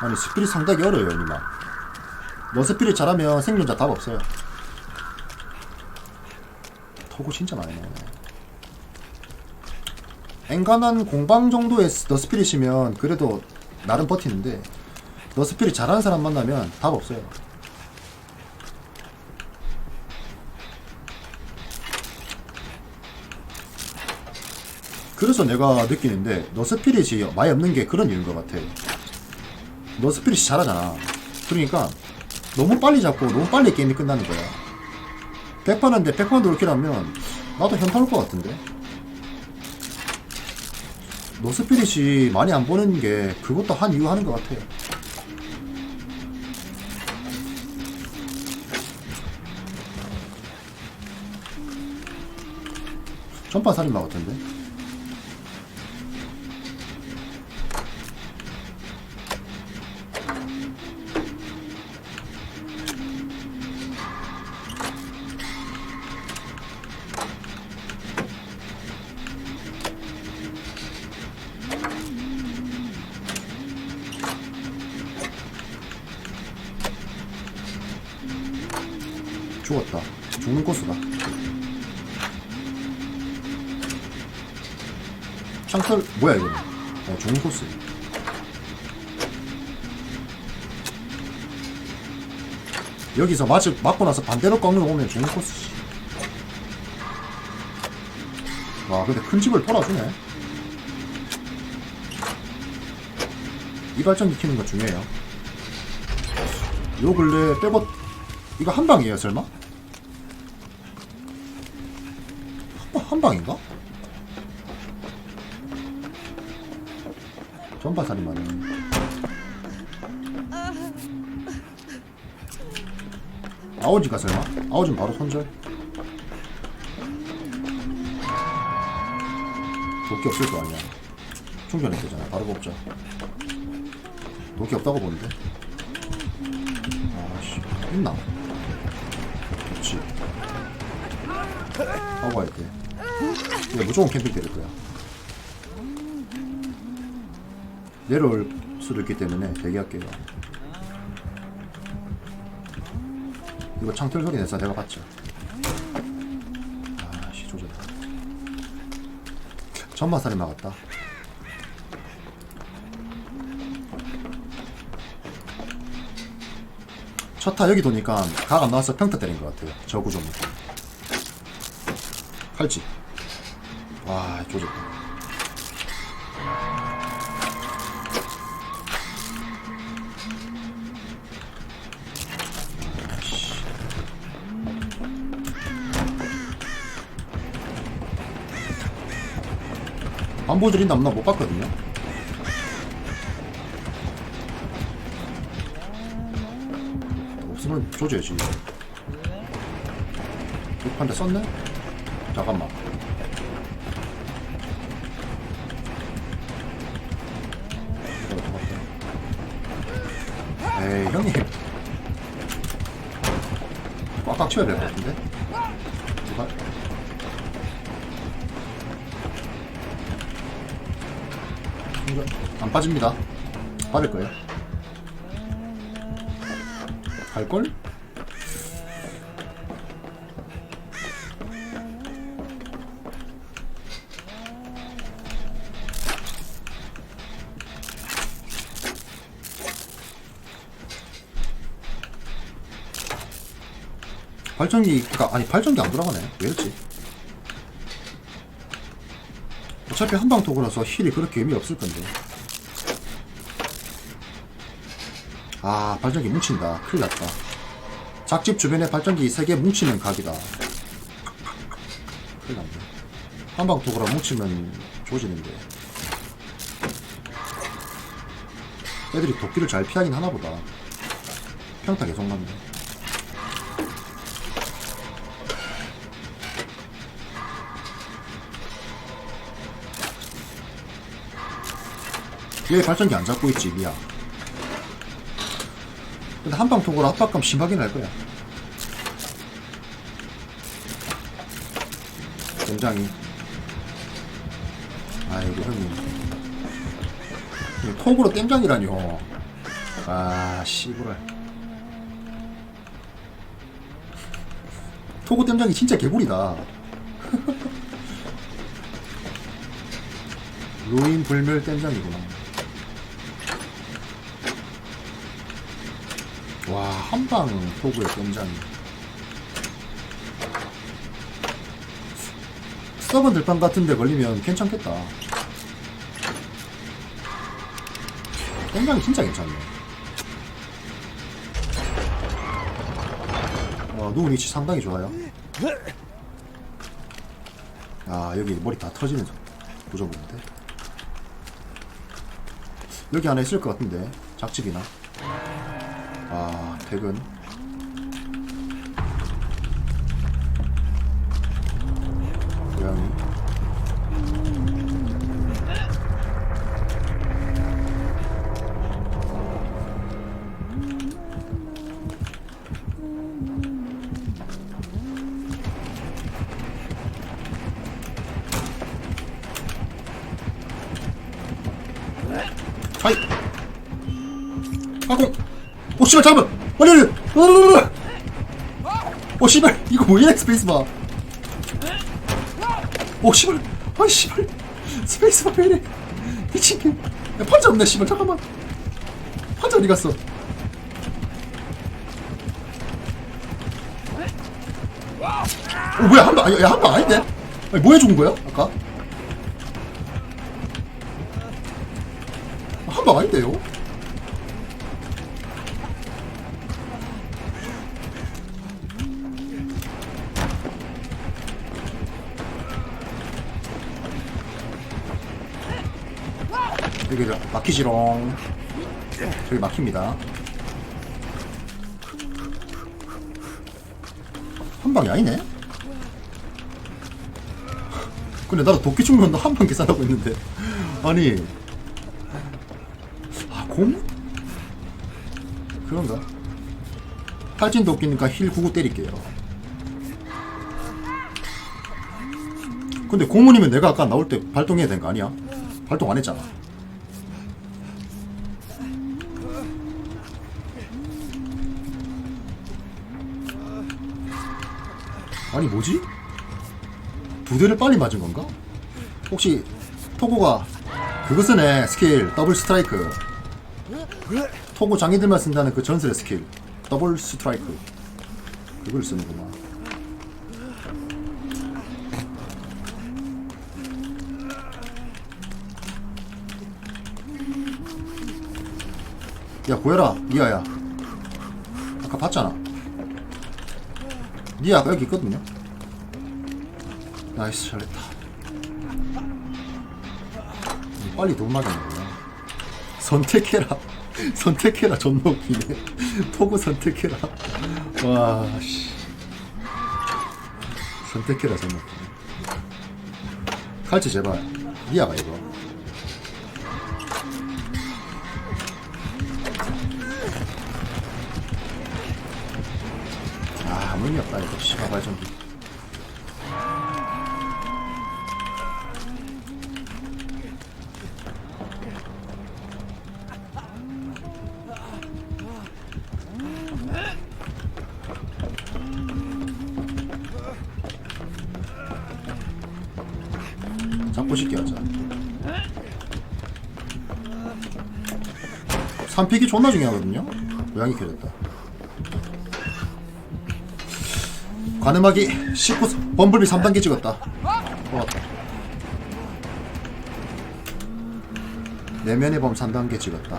아니 스피릿 상당히 어려워요 이마 너 스피릿 잘하면 생존자 답 없어요. 토구 진짜 많이 나오네. 엔간한 공방 정도의 너 스피릿이면 그래도 나름 버티는데 너 스피릿 잘하는 사람 만나면 답 없어요. 그래서 내가 느끼는데 너 스피릿이 많이 없는 게 그런 이유인 것 같아 너 스피릿이 잘하잖아. 그러니까 너무 빨리 잡고 너무 빨리 게임이 끝나는 거야. 100판인데 100판 돌기라면 나도 현타 올것 같은데. 너 스피릿이 많이 안 보는 게 그것도 한 이유 하는 것 같아. 전파 살인마 같은데 창틀 뭐야 이거? 어, 죽는 코스. 여기서 맞 맞고 나서 반대로 꺾는 거 보면 죽는 코스. 씨. 와 근데 큰 집을 돌아주네. 이 발전기 키는 거 중요해요. 요 근래 빼고 이거 한 방이에요 설마? 한, 방인가? 전파살인마는 아오지가 설마? 아오진 바로 손절. 도끼 없을 거 아니야. 충전이 되잖아. 바로 뽑자. 도끼 없다고 보는데. 아씨 있나? 그렇지 하고 할게 이거 무조건 캠핑 때릴 거야 내려올 수도 있기 때문에 대기할게요 이거 창틀 소리 내서 내가 봤죠 아씨 조졌다 전마살이 막았다 첫타 여기 도니까 각 안 나와서 평타 때린 것 같아요. 저 구조는. 칼집. 와, 조졌다. 안보 드린다 없나 못 봤거든요. 없으면 조져야지. 한대 썼네? 잠깐만. 에이, 형님. 꽉꽉 채워야 될 것 같은데? 이거 안 빠집니다. 빠질 거예요. 갈걸? 발전기가 아니 발전기 안 돌아가네. 왜 이렇지? 어차피 한방 도구라서 힐이 그렇게 의미 없을 건데. 아 발전기 뭉친다. 큰일 났다. 작집 주변에 발전기 3개 뭉치면 각이다. 큰일 났네. 한방 도구라 뭉치면 조지는데. 애들이 도끼를 잘 피하긴 하나보다. 평타 계속 맞네 왜 발전기 안 잡고 있지 미야 근데 한방 통으로 압박감 심하게 날 거야. 굉장히. 아이고 형님. 이 톡으로 땜장이라뇨 아 씨부랄. 토고 땜장이 진짜 개구리다. 루인 불멸 땜장이구나 와 한방 토구의 땜장이 서번 들판 같은데 걸리면 괜찮겠다 땜장이 진짜 괜찮네 어, 누운 위치 상당히 좋아요. 아, 여기 머리 다 터지는 구조물인데. 여기 안에 있을 것 같은데. 작집이나. 아, 퇴근. 고양이. 하이. 아공. 오 씨발 잠깐. 빨리. 오 씨발 이거 뭐야 스페이스바. 오 씨발. 아 씨발. 스페이스바 왜 이래? 미친개. 야, 판자 없네 씨발 잠깐만. 판자 어디 갔어? 오 뭐야 한방 야 한방 아닌데? 아니, 뭐 해준 거야 아까? 한방 아닌데요? 막히지롱. 저기 막힙니다. 한 방이 아니네? 근데 나도 도끼 충분도 한방 계산하고 있는데. 아니. 아 곰? 그런가? 탈진 도끼니까 힐 구구 때릴게요. 근데 고문이면 내가 아까 나올 때 발동해야 된 거 아니야? 발동 안 했잖아 아니 뭐지? 두 대를 빨리 맞은 건가? 혹시 토고가 그거 쓰네 스킬 더블 스트라이크. 토고 장애들만 쓴다는 그 전설의 스킬 더블 스트라이크. 그걸 쓰는구나 야 고해라 니아야. 아까 봤잖아 니아 여기 있거든요. 나이스 잘했다. 빨리 돈 맞았는구나 선택해라. 선택해라 존나 웃기네. 토고 선택해라. 와씨. 선택해라 존나 웃기네. 칼치 제발. 니아가 이거 의미 없다 이거 씨발 좀 잡고 싶게 하자. 3픽이 존나 중요하거든요? 고양이 캐렸다. 관음하기 19, 범블비 3단계 찍었다. 좋았다. 내면의 범 3단계 찍었다.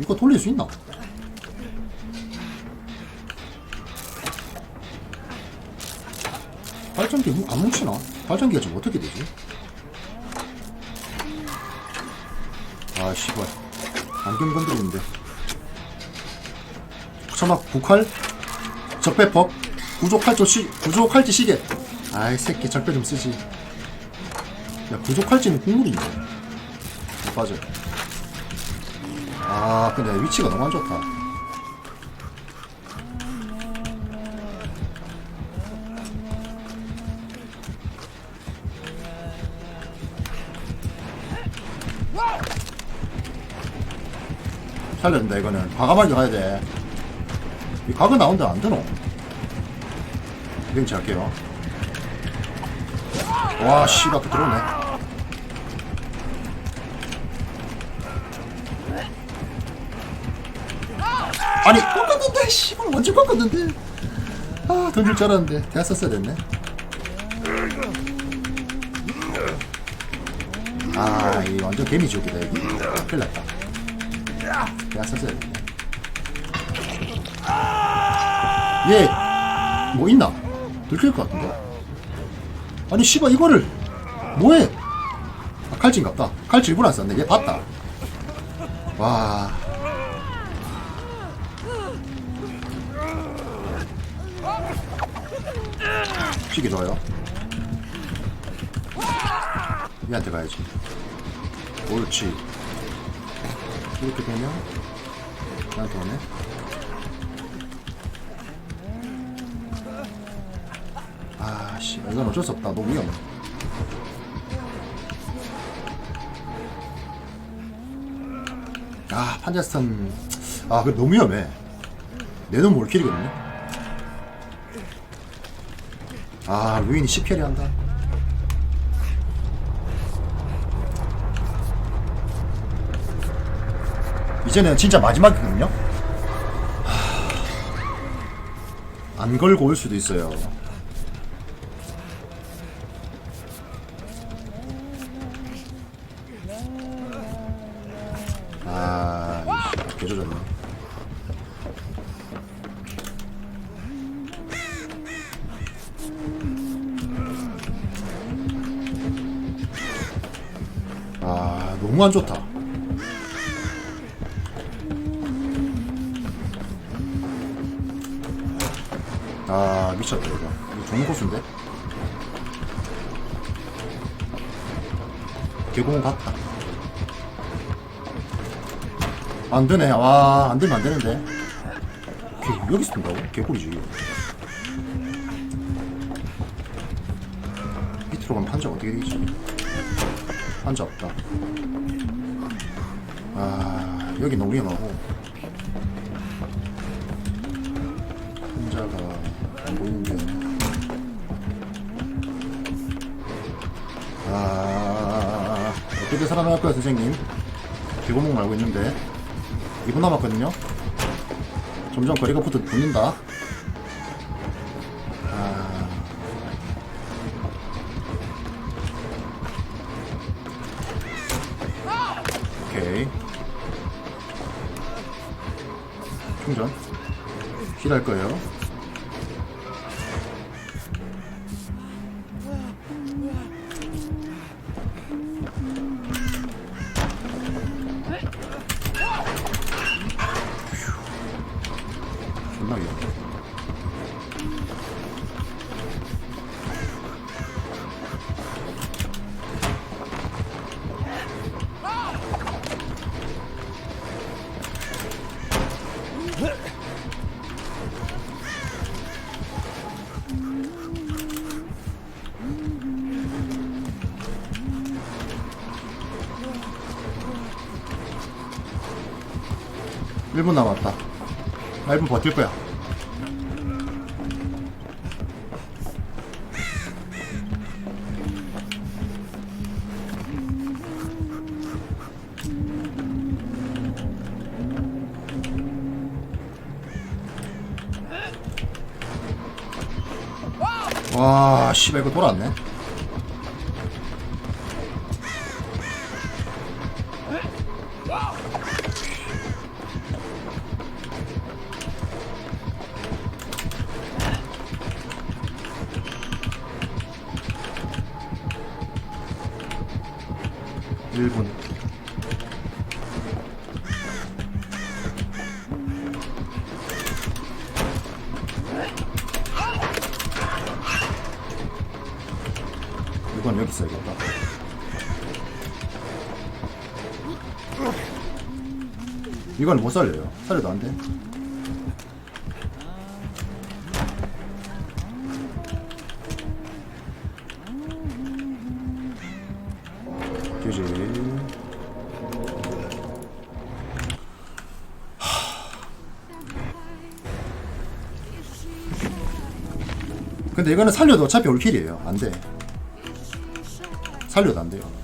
이거 돌릴 수 있나? 발전기 안 뭉치나? 발전기가 지금 어떻게 되지? 아 씨발 안경 건드리는데. 처막 북할? 적배법? 구족할지 시 구족할지 시계 아이 새끼 적배 좀 쓰지. 야 구족할지는 국물이 있네. 빠져. 아 근데 위치가 너무 안 좋다. 살려준다 이거는 과감하게 가야 돼. 이 각은 나온다 안 되노? 벤치 할게요. 와 씨발 앞에 들어오네. 아니 꺾었는데 씨발 완전 꺾었는데. 아 던질 줄 알았는데 대가 썼어야 됐네. 아, 이 완전 개미 지옥이다, 여기. 큰일 났다. 돼. 얘, 뭐 있나? 들킬 것 같은데? 아니, 씨발, 이거를, 뭐해? 아, 칼질인갑다. 칼질 일부러 안 썼네. 얘 봤다. 와. 시기 좋아요. 얘한테 가야지. 옳지. 이렇게 되면 나한테 오네. 아, 씨, 이건 어쩔 수 없다. 너무 위험해. 아, 판자스턴. 아, 그 너무 위험해. 내놈 몰킬이거든요. 아, 루인이 10캐리 한다. 이제는 진짜 마지막이거든요. 하... 안 걸고 올 수도 있어요. 아, 개조졌네. 아, 너무 안 좋다. 미쳤다 이거 이거 좋은 코스인데? 개공 같다 안되네. 와 안되면 안되는데. 개, 여기 쓴다고? 개꿀이지. 밑으로 가면 판자 어떻게 되겠지? 판자 없다. 아 여기 너무 위험하고 안 보이는데 아 어떻게 살아날 거야 선생님. 개구멍 말고 있는데. 2분 남았거든요. 점점 거리가 붙어 붙는다. 아. 오케이. 충전. 힐할 거예요 1분 남았다. 1분 버틸 거야. 와, 씨발, 이거 돌아왔네. 일분 이건 못 살려요. 살려도 안 돼. 근데 이거는 살려도 어차피 올킬이에요. 안 돼. 살려도 안 돼요.